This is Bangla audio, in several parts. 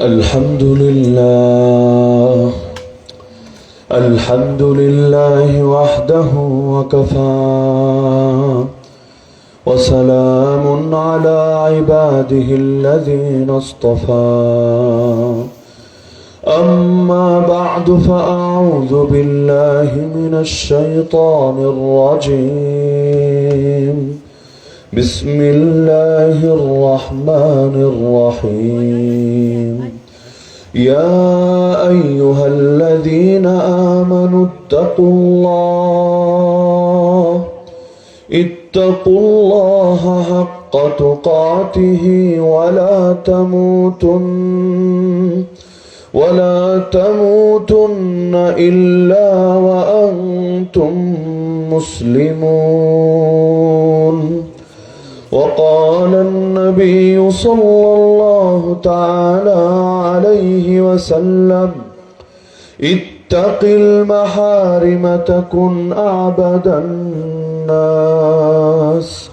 الحمد لله الحمد لله وحده وكفى. وسلام على عباده الذين اصطفى. أما بعد فأعوذ بالله من الشيطان الرجيم. بسم الله الرحمن الرحيم. يا أيها الذين آمنوا اتقوا الله. اتقوا الله حق تقاته ولا تموتن. ولا تموتن إلا وأنتم مسلمون. وقال النبي صلى الله تعالى عليه وسلم اتق المحارم تكن أعبد الناس.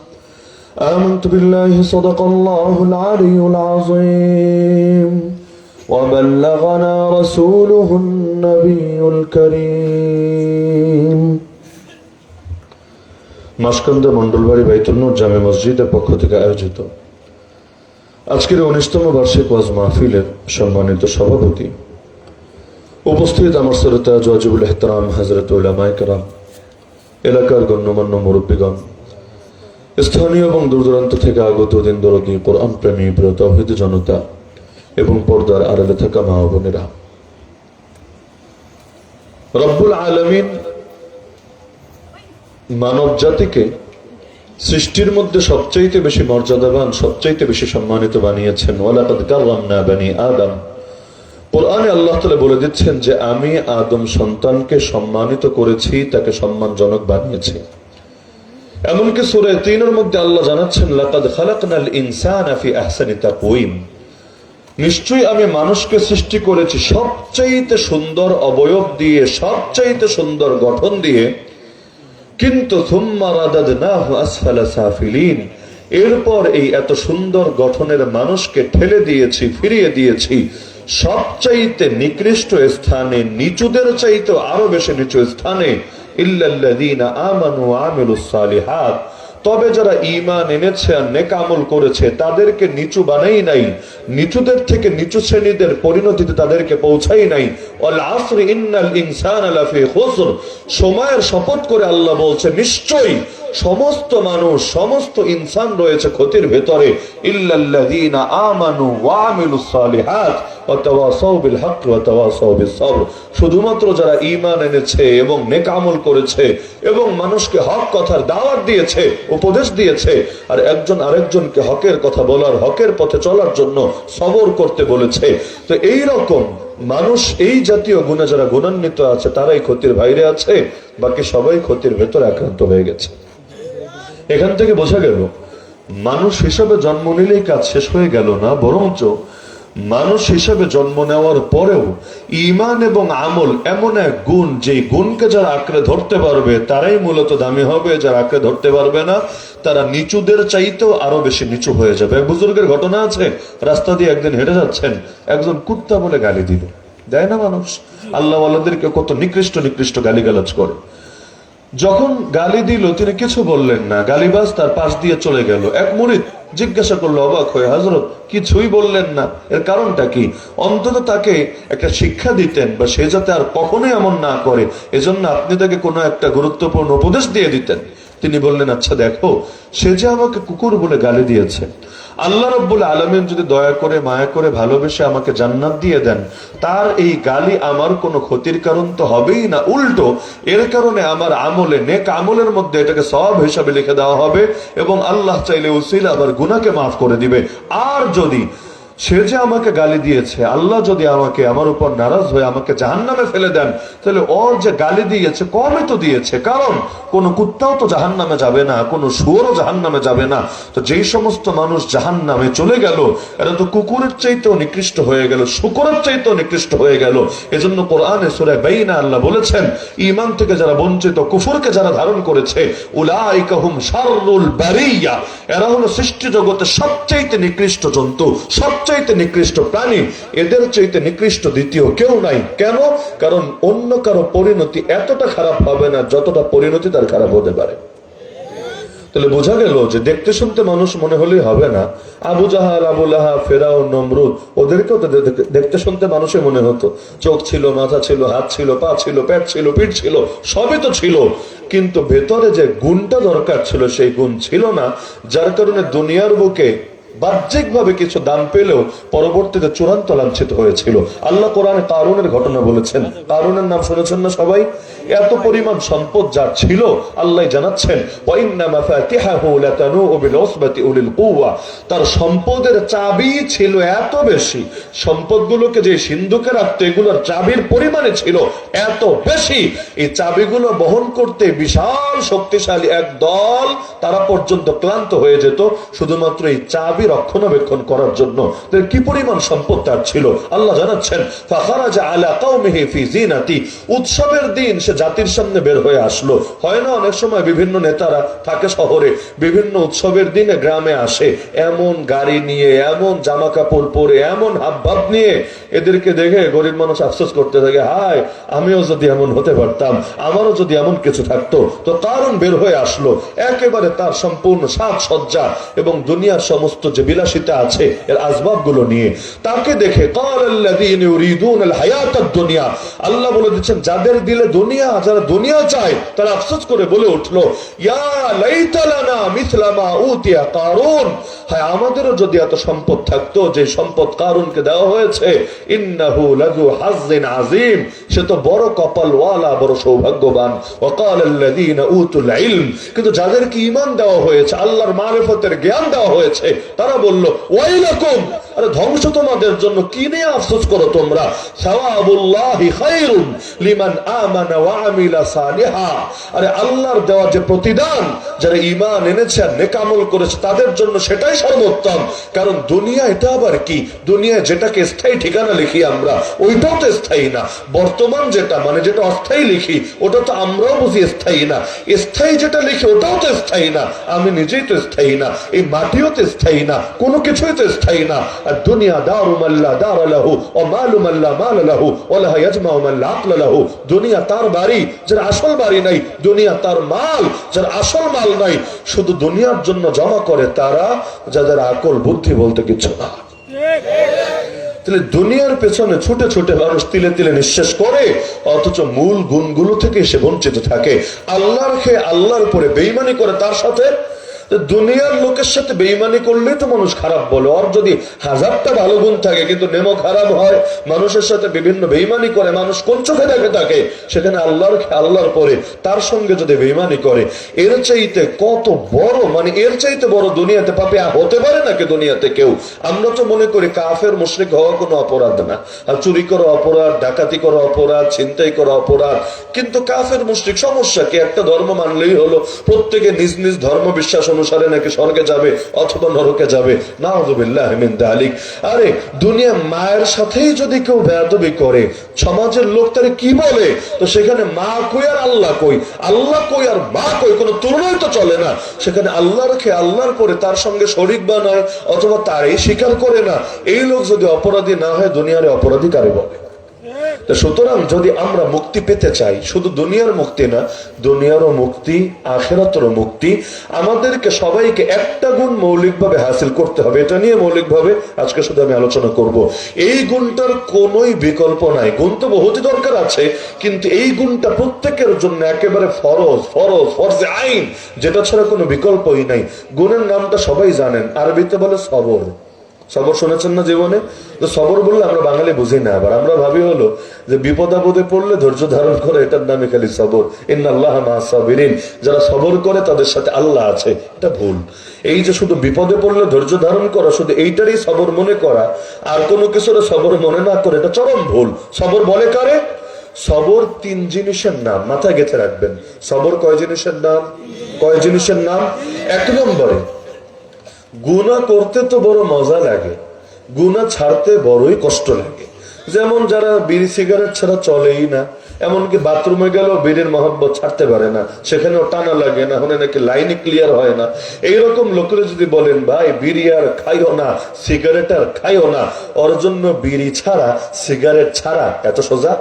آمنت بالله صدق الله العلي العظيم. وبلغنا رسوله النبي الكريم. মাসকান্দা মন্ডলবাড়ি বাইতুলনুর জামে মসজিদের পক্ষ থেকে আয়োজিত। আজকের উনিশতম বার্ষিক ওয়াজ মাহফিলের সম্মানিত সভাপতি। উপস্থিত আমার শ্রোতা জজিবুল এহতারাম হাজরত উলামাইকরাম এলাকার গণ্যমান্য মুরব্বীগণ। স্থানীয় এবং দূর দূরান্ত থেকে আগত দিন দরদি কোরআন প্রেমী প্রিয় তৌহিদ জনতা এবং পর্দার আড়ালে থাকা মা বোনেরা। রব্বুল আলমিন মানব জাতিকে সৃষ্টির মধ্যে সবচাইতে বেশি মর্যাদাবান, সবচাইতে বেশি সম্মানিত বানিয়েছেন। আদম। কোরআনে আল্লাহ তাআলা বলে দিচ্ছেন যে, আমি আদম সন্তানকে সম্মানিত করেছি, তাকে সম্মানজনক বানিয়েছি। এমনকি সূরা তিনের মধ্যে আল্লাহ জানাচ্ছেন, লাকাদ খালাকনাল ইনসান আফি আহসানি তাকওয়িম। নিশ্চয়ই আমি মানুষকে সৃষ্টি করেছি, সবচাইতে সুন্দর অবয়ব দিয়ে, সবচাইতে সুন্দর গঠন দিয়ে কিন্তু এরপর এই এত সুন্দর গঠনের মানুষকে ঠেলে দিয়েছি, ফিরিয়ে দিয়েছি, সবচাইতে নিকৃষ্ট স্থানে, নিচুদের চাইতে আরও বেশি নিচু স্থানে, ইল্লাল্লাযীনা আমানু ওয়া সালিহাত। তবে যারা ইমান এনেছে আর নেকামল করেছে, তাদেরকে নিচু বানাই নাই। নিচুদের থেকে নিচু শ্রেণীদের পরিণতিতে তাদেরকে পৌঁছাই নাই। ইন্নাল ইনসান সময়ের শপথ করে আল্লাহ বলছে, নিশ্চয়ই সমস্ত মানুষ, সমস্ত ইনসান রয়েছে ক্ষতির ভেতরে। ওয়া ওয়া শুধুমাত্র যারা ঈমান এনেছে এবং নেক আমল করেছে এবং মানুষকে হক কথার দাওয়াত দিয়েছে, উপদেশ দিয়েছে, আর একজন আরেকজনকে হকের কথা বলার, হকের পথে চলার জন্য সবর করতে বলেছে। তো এই রকম মানুষ, এই জাতীয় গুণে যারা গুণান্বিত আছে, তারাই ক্ষতির বাইরে আছে, বাকি সবাই ক্ষতির ভেতর আক্রান্ত হয়ে গেছে। এখান থেকে বোঝা গেল, মানুষ হিসাবে জন্ম নিলেই কাজ শেষ হয়ে গেল না, বরঞ্চ মানুষ হিসাবে জন্ম নেওয়ার পরেও ইমান এবং আমল এমন এক গুণ যে গুণকে যারা আঁকড়ে ধরতে পারবে, তারাই মূলত দামি হবে, যারা আঁকড়ে ধরতে পারবে না, তারা নিচুদের চাইতেও আরও বেশি নিচু হয়ে যাবে। এক বুজুর্গের ঘটনা আছে, রাস্তা দিয়ে একদিন হেঁটে যাচ্ছেন, একজন কুত্তা বলে গালি দিল। দেয় না মানুষ? আল্লাহ আল্লাহদেরকে কত নিকৃষ্ট নিকৃষ্ট গালিগালাজ করে। যখন গালি দিল, তিনি কিছু বললেন না। গালিবাজ তার পাশ দিয়ে চলে গেল। এক মুরিদ জিজ্ঞাসা করল, অবাক হয়ে হজরত কিছুই বললেন না। এর কারণটা কি? অন্তত তাকে একটা শিক্ষা দিতেন, বা সে যাতে আর কখনোই এমন না করে। এজন্য আপনি তাকে কোনো একটা গুরুত্বপূর্ণ উপদেশ দিয়ে দিতেন। তিনি বললেন আচ্ছা দেখো, সে যে আমাকে কুকুর বলে গালি দিয়েছে আল্লাহ রব্বুল আলমিন যদি দয়া করে, মায়া করে ভালোবেসে আমাকে জান্নাত দিয়ে দেন, তার এই গালি আমার কোনো ক্ষতির কারণ তো হবেই না। উল্টো, এর কারণে আমার আমলে, নেক আমলের মধ্যে এটাকে সব হিসাবে লিখে দেওয়া হবে এবং আল্লাহ চাইলে উসিল আবার গুনাকে মাফ করে দিবে। আর যদি সে যে আমাকে গালি দিয়েছে, আল্লাহ যদি আমাকে আমার উপর নারাজ হয়ে আমাকে জাহান নামে ফেলে দেন, তাহলে ওর যে গালি দিয়েছে কমে তো দিয়েছে। কারণ কোন কুত্তাও তো জাহান নামে যাবে না, কোনো শুয়োরও জাহান নামে যাবে না। তো যেই সমস্ত মানুষ জাহান নামে চলে গেল, এরা তো কুকুরের চাইতেও নিকৃষ্ট হয়ে গেল, শুকুরের চাইতেও নিকৃষ্ট হয়ে গেল। এজন্য কোরআনে সুরে বাইনা আল্লাহ বলেছেন ইমান থেকে যারা বঞ্চিত, কুফুরকে যারা ধারণ করেছে উলাইকাহুম শাররুল বারিয়া। এরা হলো সৃষ্টি জগতে সবচাইতে নিকৃষ্ট জন্তু সবচাইতে নিকৃষ্ট প্রাণী। এদের চাইতে নিকৃষ্ট দ্বিতীয় কেউ নাই। কেন? কারণ অন্য কারও পরিণতি এতটা খারাপ হবে না, যতটা পরিণতি তার খারাপ হতে পারে। তাহলে বোঝা গেল যে দেখতে শুনতে মানুষ মনে হলেই হবে না। আবু জাহাল, আবু লাহা ফেরাও নমরুদ, ওদেরকেও তো দেখতে শুনতে মানুষে মনে হতো। চোখ ছিল, মাথা ছিল, হাত ছিল, পা ছিল, পেট ছিল, পিঠ ছিল, সবই তো ছিল। কিন্তু ভেতরে যে গুণটা দরকার ছিল, সেই গুণ ছিল না। যার কারণে দুনিয়ার বুকে বাহ্যিকভাবে কিছু দাম পেলেও পরবর্তীতে চূড়ান্ত লাঞ্ছিত হয়েছিল। আল্লাহ কোরআনে কারুনের ঘটনা বলেছেন। কারুনের নাম শুনেছেন না সবাই? এত পরিমাণ সম্পদ যা ছিল, আল্লাহ জানাচ্ছেন তার সম্পদের চাবি ছিল এত বেশি, সম্পদগুলোকে যে সিন্ধুকে রাখতো এগুলোর চাবির পরিমাণে ছিল এত বেশি, এই চাবিগুলো বহন করতে বিশাল শক্তিশালী এক দল তারা পর্যন্ত ক্লান্ত হয়ে যেত। শুধুমাত্র এই চাবি রক্ষণাবেক্ষণ করার জন্য কি পরিমাণ সম্পদ তার ছিল। আল্লাহ জানাচ্ছেন উৎসবের দিন সে জাতির সামনে বের হয়ে আসলো। হয় না, অনেক সময় বিভিন্ন নেতারা থাকে শহরে, বিভিন্ন উৎসবের দিনে গ্রামে আসে, এমন গাড়ি নিয়ে, এমন জামা কাপড় পরে, এমন হাবভাব নিয়ে এদেরকে দেখে গরিব মানুষ আফসোস করতে থাকে, হায়, আমিও যদি এমন হতে পারতাম, আমারও যদি এমন কিছু থাকতো, তো কারণ বের হয়ে আসলো। একেবারে তার সম্পূর্ণ সাজসজ্জা এবং দুনিয়ার সমস্ত যে বিলাসিতা আছে এর আসবাবগুলো নিয়ে। তাকে দেখে দুনিয়া আল্লাহ বলে দিচ্ছেন, যাদের দিলে দুনিয়া, যারা দুনিয়া চায়, তারা আফসোস করে বলে উঠল আমাদেরও যদি এত সম্পদ থাকতো, যে সম্পদ কারণকে দেওয়া হয়েছে আযীম। সে তো বড় বড় সৌভাগ্যবান। কিন্তু যাদেরকে ইমান দেওয়া হয়েছে, আল্লাহর মারেফতের জ্ঞান দেওয়া হয়েছে, তারা বলল আরে ধ্বংস তোমাদের জন্য কি নিয়ে আফসোস করো তোমরা? আরে আল্লাহর দেওয়া যে প্রতিদান, যারা ঈমান এনেছে আর নেক আমল করেছে, তাদের জন্য সেটাই সর্বোত্তম। কারণ দুনিয়া এটা আবার কি? দুনিয়ায় যেটাকে স্থায়ী ঠিকানা লিখি আমরা, ওইটাও তো স্থায়ী না। বর্তমান যেটা মানে যেটা অস্থায়ী লিখি, ওটা তো আমরাও বুঝি স্থায়ী না। স্থায়ী যেটা লিখি, ওটাও তো স্থায়ী না। আমি নিজেই তো স্থায়ী না। এই মাটিও তো স্থায়ী না। কোনো কিছুই তো স্থায়ী না। দুনিয়া দারুমাল্লা দার লাহু ও মালুমাল্লা মাল লাহু ওলাহা ইয়াজমাউ মাল্লা আকলা লাহু দুনিয়া তার বাড়ি যার আসল বাড়ি নাই দুনিয়া তার মাল যার আসল মাল নাই। শুধু দুনিয়ার জন্য জমা করে তারা যাদের আকল বুদ্ধি বলতে কিছু না। তাহলে দুনিয়ার পেছনে ছুটে ছুটে মানুষ তিলে তিলে নিঃশ্বাস করে, অথচ মূল গুণগুলো থেকে সে বঞ্চিত থাকে। আল্লাহর খেয়ে আল্লাহর উপরে বেইমানি করে তার সাথে দুনিয়ার লোকের সাথে বেইমানি করলেই তো মানুষ খারাপ বলে। ওর যদি হাজারটা ভালো গুণ থাকে, কিন্তু নেমো খারাপ হয়, মানুষের সাথে বিভিন্ন বেইমানি করে, মানুষ কোন চোখে দেখে থাকে সেখানে আল্লাহর আল্লাহর পরে তার সঙ্গে যদি বেইমানি করে, এর চাইতে কত বড় মানে এর চাইতে বড় দুনিয়াতে পাপে হতে পারে নাকি দুনিয়াতে কেউ? আমরা তো মনে করি কাফের, মুশরিক হওয়া কোনো অপরাধ না। আর চুরি করা অপরাধ, ডাকাতি করা অপরাধ, ছিনতাই করা অপরাধ। কিন্তু কাফের, মুশরিক সমস্যা কি? একটা ধর্ম মানলেই হলো প্রত্যেকে নিজ নিজ ধর্ম বিশ্বাস অনুসারে নাকি স্বর্গে যাবে অথবা নরকে যাবে? মিন আরে, দুনিয়া মায়ের সাথেই যদি কেউ বেয়াদবি করে, সমাজের লোক তারে কি বলে? তো সেখানে মা কই আর আল্লাহ কই? আল্লাহ কই আর মা কই? কোনো তুলনাই তো চলে না। সেখানে আল্লাহ রেখে আল্লাহর পরে তার সঙ্গে শরিক বানায়, অথবা তারই স্বীকার করে না। এই লোক যদি অপরাধী না হয়, দুনিয়ারে অপরাধী কারে বলে? সুতরাং যদি আমরা মুক্তি পেতে চাই, শুধু দুনিয়ার মুক্তি না, দুনিয়ারও মুক্তি, আখেরাতেরও মুক্তি, আমাদেরকে সবাইকে একটা গুণ মৌলিকভাবে হাসিল করতে হবে। এটা নিয়ে মৌলিকভাবে আজকে শুধু আমি আলোচনা করব। এই গুণটার কোনোই বিকল্প নাই। গুণ তো বহুতই দরকার আছে, কিন্তু এই গুণটা প্রত্যেকের জন্য একেবারে ফরজ ফরজ, ফরজে আইন, যেটা ছাড়া কোনো বিকল্পই নাই। গুণের নামটা সবাই জানেন। আরবিতে বলে সবর। সবর শুনেছেন না জীবনে? তো সবর বললে আমরা বাঙালি বুঝি না আবার। আমরা ভাবি হলো যে বিপদ আপদে পড়লে ধৈর্য ধারণ করে এটার নামে খালি সবর। ইন্নাল্লাহ সাবিরিন। যারা সবর করে তাদের সাথে আল্লাহ আছে। এটা ভুল। এই যে শুধু বিপদে পড়লে ধৈর্য ধারণ করা, শুধু এইটারই সবর মনে করা, আর কোনো কিছুর সবর মনে না করে, এটা চরম ভুল। সবর বলে কারে? সবর তিন জিনিসের নাম। মাথায় গেঁথে রাখবেন। সবর কয় জিনিসের নাম? কয় জিনিসের নাম? এক নম্বরে গুণা করতে তো বড় মজা লাগে। গুণা ছাড়তে বড়ই কষ্ট লাগে। যেমন যারা বিড়ি সিগারেট ছাড়া চলেই না, এমনকি বাথরুমে গেলেও বিড়ির মহব্বত ছাড়তে পারে না, সেখানেও টানা লাগে না, হলে নাকি লাইনে ক্লিয়ার হয় না। এইরকম লোকেরা যদি বলেন, ভাই, বিড়ি আর খাইও না, সিগারেট আর খাইও না, ওর জন্য বিড়ি ছাড়া, সিগারেট ছাড়া, এত সোজা?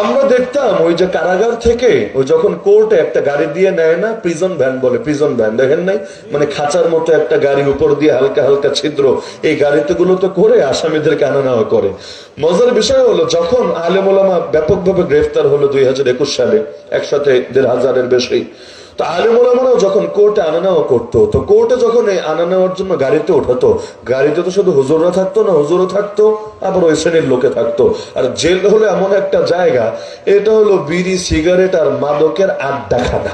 আমরা দেখতাম ওই যে কারাগার থেকে ও যখন কোর্টে একটা গাড়ি দিয়ে নেয় না প্রিজন ভ্যান বলে প্রিজন ভ্যান দেখেন নাই? মানে খাঁচার মতো একটা গাড়ি উপর দিয়ে হালকা হালকা ছিদ্র। এই গাড়িতে গুলো তো করে আসামিদেরকে আনা নেওয়া করে। মজার বিষয় হলো, যখন আলেমুলামা ব্যাপকভাবে গ্রেফতার হলো দুই হাজার একুশ সালে, একসাথে দেড় হাজারের বেশি তো আলেমোলামারাও যখন কোর্টে আনা নেওয়া করতো, তো কোর্টে যখন এই আনা নেওয়ার জন্য গাড়িতে ওঠাতো গাড়িতে তো শুধু হুজুররা থাকতো না, হুজুরও থাকতো, আবার ওই শ্রেণির লোকে থাকতো। আর জেল হলো এমন একটা জায়গা, এটা হলো বিড়ি, সিগারেট আর মাদকের আড্ডাখানা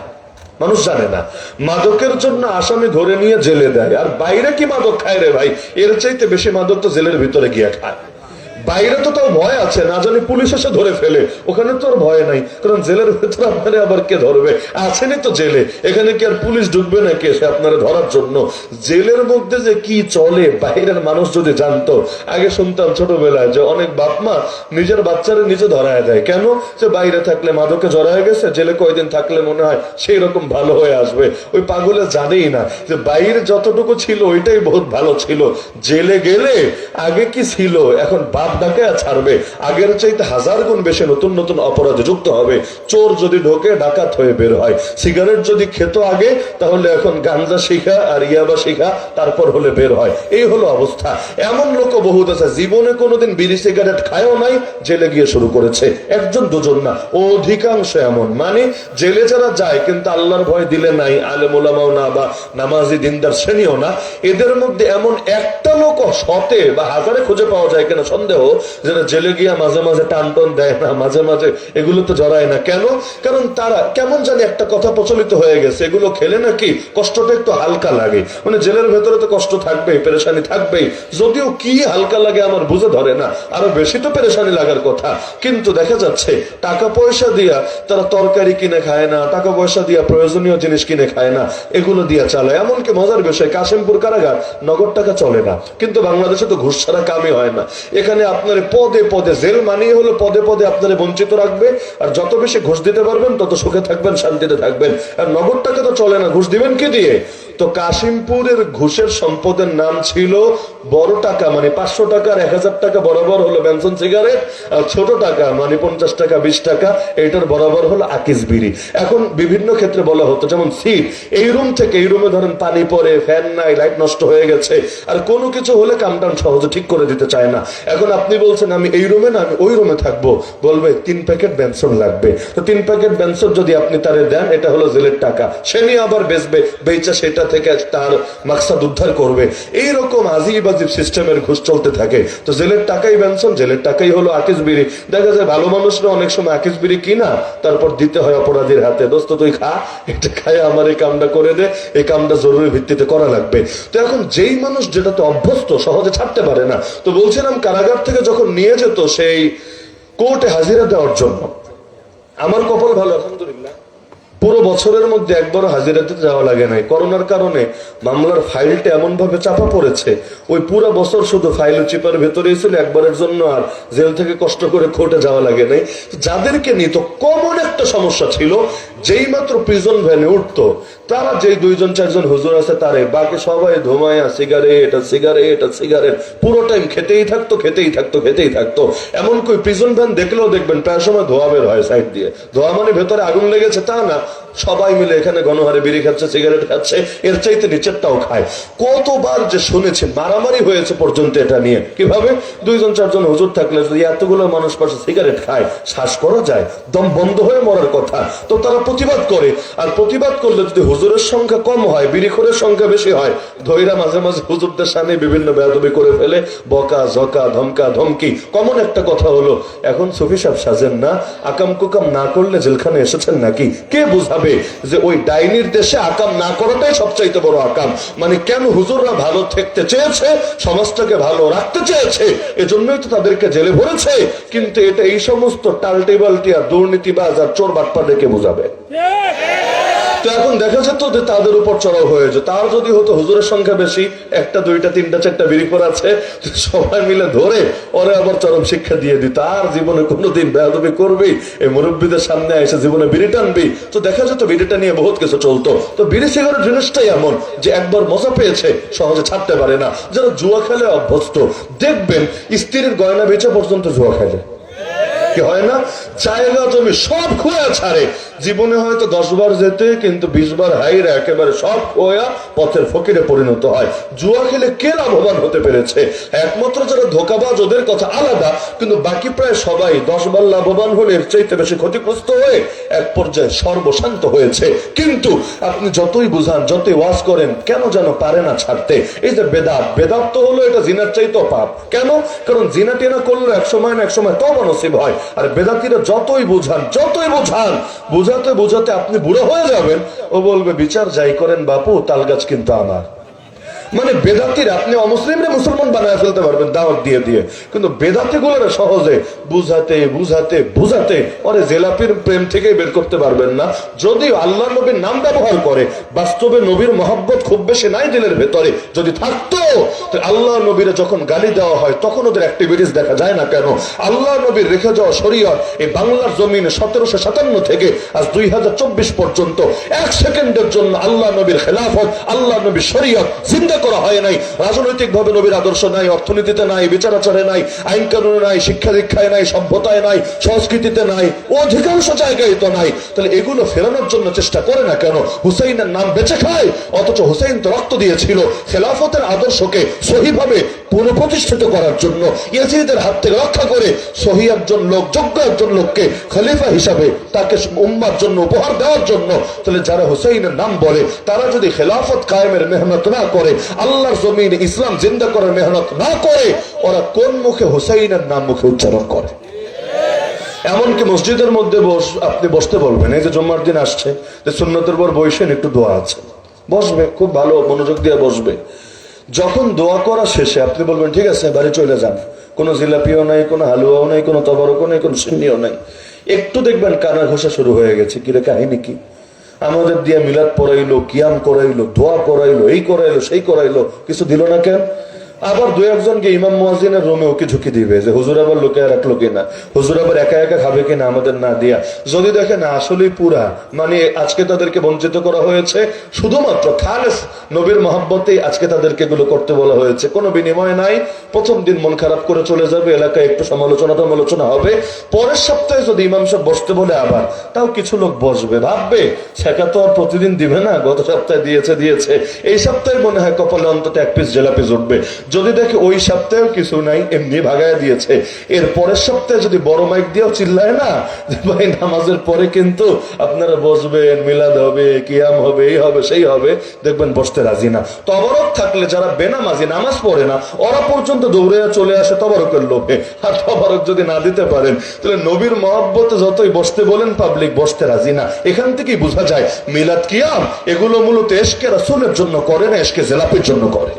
মানুষ জানে না। মাদকের জন্য আসামি ধরে নিয়ে জেলে দেয়। আর বাইরে কি মাদক খায় রে ভাই? এর চাইতে বেশি মাদক তো জেলের ভিতরে গিয়ে খায়। বাইরে তো তাও ভয় আছে, না জানি পুলিশ এসে ধরে ফেলে। ওখানে তো আর ভয় নাই, কারণ জেলের ভেতরে আপনারে আবার কে ধরবে? আছেনই তো জেলে, এখানে কি আর পুলিশ ঢুকবে না কে সে আপনারা ধরার জন্য? জেলের মধ্যে যে কি চলে, বাইরের মানুষ যদি জানতো, আগে শুনতাম ছোটবেলায় যে অনেক বাপমা নিজের বাচ্চারা নিজে ধরায় দেয়। কেন? যে বাইরে থাকলে মাদকে জড়ায় গেছে, জেলে কয়দিন থাকলে মনে হয় সেই রকম ভালো হয়ে আসবে। ওই পাগলে জানেই না যে বাইরে যতটুকু ছিল, ওইটাই বহুত ভালো ছিল। জেলে গেলে আগে কি ছিল? এখন বাপ ছাড়বে। আগের চাইতে হাজার গুণ বেশি নতুন নতুন অপরাধে যুক্ত হবে। চোর যদি ঢোকে, ডাকাত হয়ে বের হয়। সিগারেট যদি খেত আগে, তাহলে এখন গাঞ্জা শিখা আর ইয়াবা শিখা, তারপর হলে বের হয়। এই হলো অবস্থা। এমন লোক বহুত আছে, জীবনে কোনোদিন বিড়ি সিগারেট খায়ও নাই, জেলে গিয়ে শুরু করেছে। একজন দুজন না, অধিকাংশ এমন। মানে জেলে যারা যায়, কিন্তু আল্লাহর ভয় দিলে নাই, আলেম ওলামাও না বা নামাজি দিনদার শ্রেণীও না। এদের মধ্যে এমন একটা লোক শতে বা হাজারে খুঁজে পাওয়া যায় কিনা সন্দেহ যেটা জেলে গিয়া মাঝে মাঝে টান টান দেয় না, মাঝে মাঝে এগুলো তো জড়ায় না। কেন? কারণ তারা কেমন জানি একটা কথা প্রচলিত হয়ে গেছে, এগুলো খেলে নাকি কষ্টটা একটু হালকা লাগে। মানে জেলের ভেতরে তো কষ্ট থাকবেই, পেরেশানি থাকবেই। যদিও কি হালকা লাগে আমার বুঝে ধরে না, আরও বেশি তো পেরেশানি লাগার কথা। কিন্তু দেখা যাচ্ছে, টাকা পয়সা দিয়া তারা তরকারি কিনে খায় না, টাকা পয়সা দিয়া প্রয়োজনীয় জিনিস কিনে খায় না, এগুলো দিয়া চালায়। এমনকি মজার বিষয়, কাশিমপুর কারাগার নগদ টাকা চলে না। কিন্তু বাংলাদেশে তো ঘুষ ছাড়া কামই হয় না। এখানে আপনার পদে পদে জেল মানিয়ে হলো, পদে পদে আপনার বঞ্চিত রাখবে, আর যত বেশি ঘুষ দিতে পারবেন, তত সুখে থাকবেন, শান্তিতে থাকবেন। আর নগদ টাকা তো চলে না, ঘুষ দিবেন কি দিয়ে? তো কাশিমপুরের ঘুষের সম্পদের নাম ছিল বড় টাকা মানে পাঁচশো টাকা এক হাজার টাকা বরাবর হলো বেনসন সিগারেট আর ছোট টাকা মানে পঞ্চাশ টাকা, বিশ টাকা এটার বরাবর হলো আকিস বিড়ি। এখন বিভিন্ন ক্ষেত্রে বলা হতো, যেমন সিট, এই রুম থেকে এই রুমে ধরেন পানি পড়ে ফ্যান নাই লাইট নষ্ট হয়ে গেছে, আর কোনো কিছু হলে কামটান সহজে ঠিক করে দিতে চায় না। এখন আপনি বলছেন, আমি এই রুমে না, আমি ওই রুমে থাকব। বলবে, তিন প্যাকেট বেনসন লাগবে। তো তিন প্যাকেট বেনসন যদি আপনি তারে দেন, এটা হলো জেলের টাকা। সে নিয়ে আবার বেচবে, বেচা সেটা থেকে তার মাকসাদ উদ্ধার করবে। এইরকম আজিব আজিব সিস্টেমের ঘুষ চলতে থাকে। তো জেলের টাকাই বেনসন জেলের টাকাই হলো আকিস বিড়ি। দেখা যায় ভালো মানুষরা অনেক সময় আকিস বিড়ি কিনা, তারপর দিতে হয় অপরাধীর হাতে। দোস্ত, তুই খা, এটা খায় আমার এই কামটা করে দে, এই কামটা জরুরি ভিত্তিতে করা লাগবে। তো এখন যেই মানুষ যেটাতে অভ্যস্ত, সহজে ছাড়তে পারে না। তো বলছিলাম, কারাগার থেকে যখন নিয়ে যেত, সেই কোর্টে হাজিরা দেওয়ার জন্য। আমার কপাল ভালো, আলহামদুলিল্লাহ। পুরো বছরের মধ্যে একবারও হাজিরাতে যাওয়া লাগে নাই। করোনার কারণে মামলার ফাইলটা এমন ভাবে চাপা পড়েছে, ওই পুরো বছর শুধু ফাইল চিপার ভেতরেই ছিল, একবারের জন্য আর জেল থেকে কষ্ট করে কোর্টে যাওয়া লাগে নাই। যাদেরকে নিত কমন একটা সমস্যা ছিল, যেই মাত্র প্রিজন ভ্যানে উঠতো, তারা যেই দুইজন, চারজন হুজুর আছে, তারে বাকি সবাই ধুমায়া সিগারেট আর সিগারেট আর সিগারেট পুরো টাইম খেতেই থাকতো খেতেই থাকতো খেতেই থাকতো। এমন কই প্রিজন ভ্যান দেখলেও দেখবেন প্রায় সময় ধোয়া বের হয় সাইড দিয়ে। ধোয়া মানে ভেতরে আগুন লেগেছে তা না próximo. সবাই মিলে এখানে গণহারে বিড়ি খাচ্ছে, সিগারেট খাচ্ছে, এর চাইতে নিচেরটাও খায়। কতবার যে শুনেছি, মারামারি হয়েছে পর্যন্ত এটা নিয়ে। কীভাবে? দুইজন, চারজন হুজুর থাকলে যদি এতগুলো মানুষ পাশে সিগারেট খায়, শ্বাস করা যায়, দম বন্ধ হয়ে মরার কথা। তো তারা প্রতিবাদ করে, আর প্রতিবাদ করলে যদি হুজুরের সংখ্যা কম হয়, বিড়িখোরের সংখ্যা বেশি হয়, ধৈরা মাঝে মাঝে হুজুরদের সামনে বিভিন্ন বেয়াদবি করে ফেলে, বকা জকা ধমকা, ধমকি। কমন একটা কথা হলো, এখন সুফি সাহেব সাজেন না, আকাম কুকাম না করলে জেলখানে এসেছেন নাকি? কে বুঝাবে? যে ওই ডাইনির দেশে আকাম না করাটাই সবচাইতে বড় আকাম। মানে কেন হুজুররা ভালো থাকতে চেয়েছে, সমাজটাকে ভালো রাখতে চেয়েছে, এজন্যই তো তাদেরকে জেলে ভরেছে, কিন্তু এটা এই সমস্ত টালটিবালটিয়া দুর্নীতিবাজ আর চোর বাটপা দেখে বোঝাবে তো এখন দেখা যেত যে তাদের উপর চড়াও হয়েছে তার যদি হতো হুজুরের সংখ্যা বেশি, একটা, দুইটা, তিনটা, চারটা বিড়ি করে আছে সবাই মিলে ধরে ওরে আবার চরম শিক্ষা দিয়ে দিত। আর জীবনে কোনোদিন বেয়াদবি করবি, এই মুরব্বীদের সামনে এসে জীবনে বিড়ি টানবি। তো দেখা যেত বিড়িটা নিয়ে বহুত কিছু চলতো। তো বিড়ি সিগারেট জিনিসটাই এমন যে একবার মজা পেয়েছে, সহজে ছাড়তে পারে না। যারা জুয়া খেলে অভ্যস্ত, দেখবেন স্ত্রীর গয়না বেচে পর্যন্ত জুয়া খেলে কি হয় না? জায়গা জমি সব খোয়া ছাড়ে। জীবনে হয়তো দশ বার যেতে, কিন্তু বিশ বার হাইরা একেবারে সব খোয়া পথের ফকিরে পরিণত হয়। জুয়া খেলে কে লাভবান হতে পেরেছে? একমাত্র যারা ধোকাবাজ, ওদের কথা আলাদা, কিন্তু বাকি প্রায় সবাই দশ বার লাভবান হলে এর চাইতে বেশি ক্ষতিগ্রস্ত হয়ে এক পর্যায়ে সর্বশান্ত হয়েছে। কিন্তু আপনি যতই বুঝান, যতই ওয়াজ করেন, কেন যেন পারে না ছাড়তে? এই যে বেদাত বেদাত তো হলো এটা জিনার চাইতেও পাপ। কেন? কারণ জিনা টেনা করলে এক সময় না এক সময় তো নসিব হয়। আর বেদাতিরা যতই বোঝান যতই বোঝান, বোঝাতে বোঝাতে আপনি বুড়ো হয়ে যাবেন। ও বলবে, বিচার যাই করেন বাপু তাল গাছ কিন্তু আমার। মানে বেদাতির আপনি অমুসলিমরে মুসলমান বানায় ফেলতে পারবেন, দাওয়াত দিয়ে দিয়ে। কিন্তু বেদাতি গুলোর সহজে বুঝাতে বুঝাতে বুঝাতে পরে জেলাপির প্রেম থেকে বের করতে পারবেন না। যদিও আল্লাহ নবীর নাম ব্যবহার করে, বাস্তবে নবীর মহব্বত খুব বেশি নাই দিলের ভেতরে, যদি থাকতো আল্লাহ নবীরে যখন গালি দেওয়া হয়, তখন ওদের অ্যাক্টিভিটিস দেখা যায় না কেন? আল্লাহ নবীর রেখে যাওয়া শরীয়ত, এই বাংলার জমিনে সতেরোশো সাতান্ন থেকে আজ দুই হাজার চব্বিশ পর্যন্ত এক সেকেন্ডের জন্য আল্লাহ নবীর খেলাফত, আল্লাহ নবীর শরীয়ত জিন্দা করা হয় নাই। রাজনৈতিক ভাবে নবীর আদর্শ নাই, অর্থনীতিতে নাই, বিচারাচারে নাই, আইন কানুনে নাই, শিক্ষা দীক্ষায় নাই, সভ্যতায় নাই, সংস্কৃতিতে নাই, অধিকাংশ জায়গায় তো নাই। তাহলে এগুলো ফেরানোর জন্য চেষ্টা করে না কেন? হুসাইনের নাম বেঁচে খায়, অথচ হুসাইন তো রক্ত দিয়েছিল। খেলাফতের আদর্শকে সহিভাবে পুনঃপ্রতিষ্ঠিত করার জন্য, ইয়াজিদের হাত থেকে রক্ষা করে সহি একজন লোক, যোগ্য একজন লোককে খলিফা হিসাবে তাকে উম্মার জন্য উপহার দেওয়ার জন্য, তাহলে যারা হুসাইনের নাম বলে, তারা যদি খেলাফত কায়েমের মেহনত না করে আল্লাহর জমিন ইসলাম জিন্দা করার মেহনত না করে, ওরা কোন মুখে হুসাইনের নাম মুখে উচ্চারণ করে? এমনকি মসজিদের মধ্যে বস, আপনি বসতে বলবেন, এই যে জম্মার দিন আসছে, যে সুন্নতের পর বসেন একটু দোয়া আছে। বসবে, খুব ভালো মনোযোগ দিয়ে বসবে। যখন দোয়া করা শেষে আপনি বলবেন, ঠিক আছে বাড়ি চলে যান। কোনো জিলাপিও নাই, কোনো হালুয়াও নাই, কোনো তবরকও নাই, কোনো সিন্নিও নাই। একটু দেখবেন কানা ঘোষা শুরু হয়ে গেছে। কিরে, কাহিনী কি? আমাদের দিয়ে মিলাদ পড়াইলো, কিয়াম করাইলো, দোয়া করাইলো, এই করাইলো, সেই করাইলো, কিছু দিল না কেন? আবার দু একজনকে ইমাম মুয়াজিনের রুমে ওকে ঝুঁকি দিবে যে, হুজুর আবার লোকে আর রাখল কিনা হুজুর আবার একা একা খাবে কিনা আমাদের না দিয়া? যদি দেখে, না, আসলেই পুরা। মানে আজকে তাদেরকে বঞ্চিত করা হয়েছে। শুধুমাত্র খালেস নবীর মহাব্বতেই আজকে তাদেরকে এগুলো করতে বলা হয়েছে। কোনো বিনিময় নাই। প্রথম দিন মন খারাপ করে চলে যাবে। এলাকায় একটু সমালোচনা টমালোচনা হবে। পরের সপ্তাহে যদি ইমাম সাহেব বসতে বলে আবার, তাও কিছু লোক বসবে। ভাববে সেটা তো আর প্রতিদিন দিবে না। গত সপ্তাহে দিয়েছে দিয়েছে। এই সপ্তাহে মনে হয় কপালে অন্তত এক পিস জেলাপিস উঠবে। যদি দেখে ওই সপ্তাহেও কিছু নাই, এমনি ভাগায় দিয়েছে। এর পরের সপ্তাহে যদি বড় মাইক দিয়েও চিল্লায় না ভাই, নামাজের পরে কিন্তু আপনারা বসবেন, মিলাদ হবে, কিয়াম হবে, এই হবে, সেই হবে, দেখবেন বসতে রাজি না। তবরক থাকলে যারা বেনামাজি, নামাজ পড়ে না, ওরা পর্যন্ত দৌড়ে চলে আসে তবরকের লোভে। আর তবরক যদি না দিতে পারেন, তাহলে নবীর মহব্বতে যতই বসতে বলেন পাবলিক বসতে রাজি না। এখান থেকেই বোঝা যায়, মিলাদ কিয়াম, এগুলো মূলত এসকে রাসুলের জন্য করে না এসকে জেলাপির জন্য করে।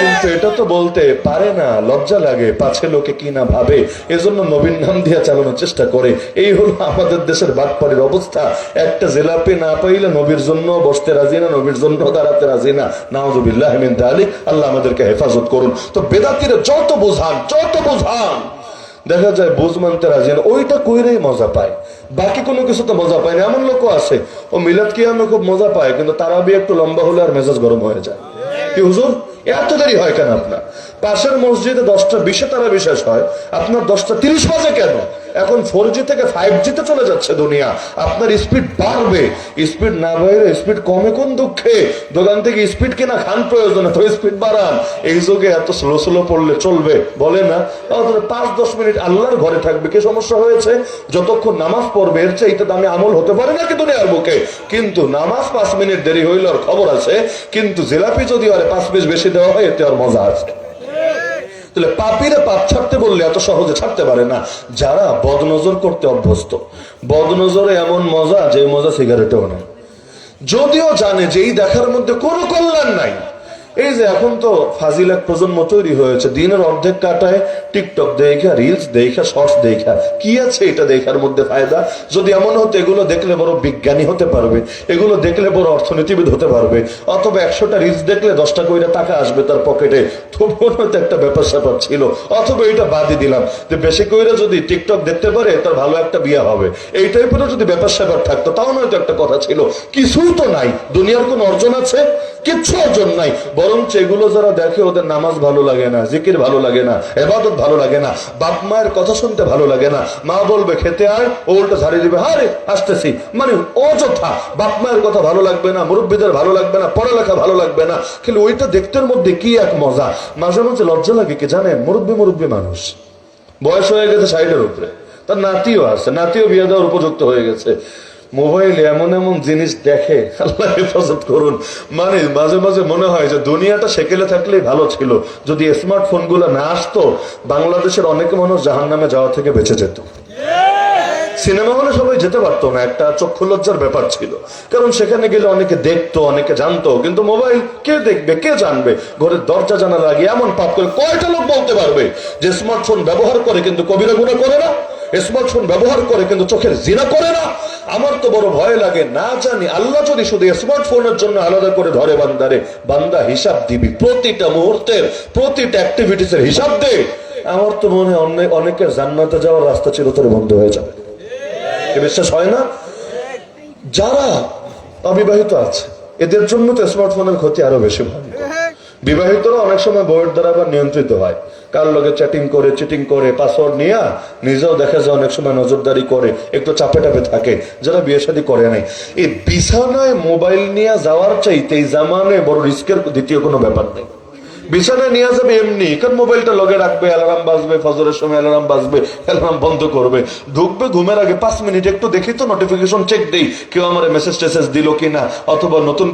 কিন্তু এটা তো বলতে পারে না, লজ্জা লাগে পাছে লোকে কি না ভাবে। এজন্য নবীন নাম দিয়া চালানোর চেষ্টা করে। এই হলো আমাদের দেশের বাটপাড়ির অবস্থা। একটা জেলাপি না পাইলে নবীর জন্য বসতে রাজি না, নবীর জন্য দাঁড়াতে রাজি না। নাউজুবিল্লাহ মিন তালিক আল্লাহ আমাদেরকে হেফাজত করুন। তো বেদাতিরা যত বোঝান যত বোঝান, দেখা যায় বুঝ মানতে রাজি না। ওইটা কইরেই মজা পায়। বাকি কোনো কিছু তো মজা পায় না। এমন লোকও আছে। ও মিলাদ কি আমি খুব মজা পায়, কিন্তু তারা একটু লম্বা হলে আর মেজাজ গরম হয়ে যায়। কি হুজুর এত দেরি হয় কেন আপনার? পাশের মসজিদে দশটা বিশে তারা বিশেষ হয়, আপনার দশটা তিরিশ বাজে কেন? এখন ফোর জি থেকে ফাইভ জিতে চলে যাচ্ছে দুনিয়া। আপনার স্পিড বাড়বে। স্পিড না বাইরে স্পিড কমে কোন দুঃখে? দোকান থেকে স্পিড কিনা খান প্রয়োজনে, তো স্পিড বাড়ান। এই যুগে এত স্লো স্লো পড়লে চলবে, বলে না। পাঁচ দশ মিনিট আল্লাহর ঘরে থাকবে, কি সমস্যা হয়েছে? যতক্ষণ নামাজ পড়বে, এর চেয়ে চাইতে দামে আমল হতে পারে নাকি দুনিয়ার বুকে? কিন্তু নামাজ পাঁচ মিনিট দেরি হইল আর খবর আছে, কিন্তু জিলাপি যদি আর পাঁচ পিস বেশি দেওয়া হয়, এতে আর মজা আছে। তাহলে পাপিরা পাপ ছাড়তে বললে এত সহজে ছাড়তে পারে না। যারা বদনজর করতে অভ্যস্ত, বদনজরে এমন মজা যে মজা সিগারেটেও নেই যদিও জানে যে এই দেখার মধ্যে কোনো কল্যাণ নাই। এই যে এখন তো ফাজিল এক প্রজন্ম তৈরি হয়েছে, দিনের অর্ধেক কাটায় টিকটক দেখা রিলস দেখা শর্টস দেখা। কি আছে এটা দেখার মধ্যে ফায়দা? যদি এমন হতো, এগুলো দেখলে বড় বিজ্ঞানী হতে পারবে, এগুলো দেখলে বড় অর্থনীতিবিদ হতে পারবে, অথবা একশোটা রিলস দেখলে দশটা কইরা টাকা আসবে তার পকেটে। তবুও হয়তো একটা ব্যাপার স্যাপার ছিল। অথবা এটা বাদই দিলাম, যে বেশি কইরা যদি টিকটক দেখতে পারে, তার ভালো একটা বিয়ে হবে। এই টাইপেরও যদি ব্যাপার স্যাপার থাকতো, তাও নয়তো একটা কথা ছিল। কিছুই তো নাই, দুনিয়ার কোন অর্জন আছে? কিচ্ছু অর্জন নাই। বরঞ্চ এগুলো যারা দেখে ওদের নামাজ ভালো লাগে না, জিকির ভালো লাগে না, এবাদত ভালো লাগে না, বাপ মায়ের কথা শুনতে ভালো লাগে না, মা বলবে, খেতে আয়, ও উল্টো ঝাড়ি দিবে হারে আসতেছি। মানে অযথা, বাপ মায়ের কথা ভালো লাগবে না, মুরব্বীদের ভালো লাগবে না, পড়ালেখা ভালো লাগবে না। কিন্তু ওইটা দেখতে মধ্যে কি এক মজা। মাঝে মাঝে লজ্জা লাগে, কি জানেন? মুরব্বী মুরব্বী মানুষ। বয়স হয়ে গেছে সাইডের উপরে। তার নাতিও আছে, নাতিও বিয়ে দেওয়ার উপযুক্ত হয়ে গেছে। মোবাইলে এমন এমন জিনিস দেখে, আল্লাহ হেফাজত করুন। মানে মাঝে মাঝে মনে হয় যে দুনিয়াটা সেকেলে থাকলেই ভালো ছিল। যদি স্মার্টফোনগুলো না আসতো, বাংলাদেশের অনেক মানুষ জাহান নামে যাওয়া থেকে বেঁচে যেত। সিনেমা হলে সবাই যেতে পারতো না, একটা চক্ষু লজ্জার ব্যাপার ছিল। কারণ সেখানে গেলে অনেকে দেখতো, অনেকে জানতো, কিন্তু মোবাইল কে দেখবে, কে জানবে? ঘরের দরজা জানা লাগে এমন পাপ করে কয়টা লোক বলতে পারবে যে স্মার্টফোন ব্যবহার করে, কিন্তু কবিরা গুণা করে না? স্মার্টফোন ব্যবহার করে কিন্তু চোখের জিনা করে না। আমার তো বড় ভয় লাগে, না জানি আল্লাহ যদি শুধু স্মার্টফোনের জন্য আলাদা করে ধরে বান্দারে, বান্দা হিসাব দিবি প্রতিটা মুহূর্তের, প্রতিটা অ্যাক্টিভিটিস এর হিসাব দে। আমার তো মনে হয় অনেক অনেকের জান্নাতে যাওয়ার রাস্তা চিরতরে বন্ধ হয়ে যাবে। বিশ্বাস হয় না? যারা অবিবাহিত আছে, এদের জন্য তো স্মার্টফোনের ক্ষতি আরও বেশি ভালো বিবাহিতরা অনেক সময় বইয়ের দ্বারা আবার নিয়ন্ত্রিত হয়। কার লগে চ্যাটিং করে চিটিং করে পাসওয়ার্ড নিয়ে নিজেও দেখা যায় অনেক সময় নজরদারি করে, একটু চাপে টাপে থাকে, যারা বিয়ে শাদী করে নাই। এই বিছানায় মোবাইল নিয়ে যাওয়ার চাইতে এই জামানে বড় রিস্কের দ্বিতীয় কোনো ব্যাপার নেই। বিছানায় নিয়ে যাবে এমনি কারণ মোবাইলটা লগে রাখবে অ্যালার্ম বাজবে, ফজরের সময় অ্যালার্ম বাজবে অ্যালার্ম বন্ধ করবে। ঢুকবে ঘুমের আগে, পাঁচ মিনিট একটু দেখি তো নোটিফিকেশন চেক দেই, কেউ আমার মেসেজ টেসেজ দিল কিনা, অথবা নতুন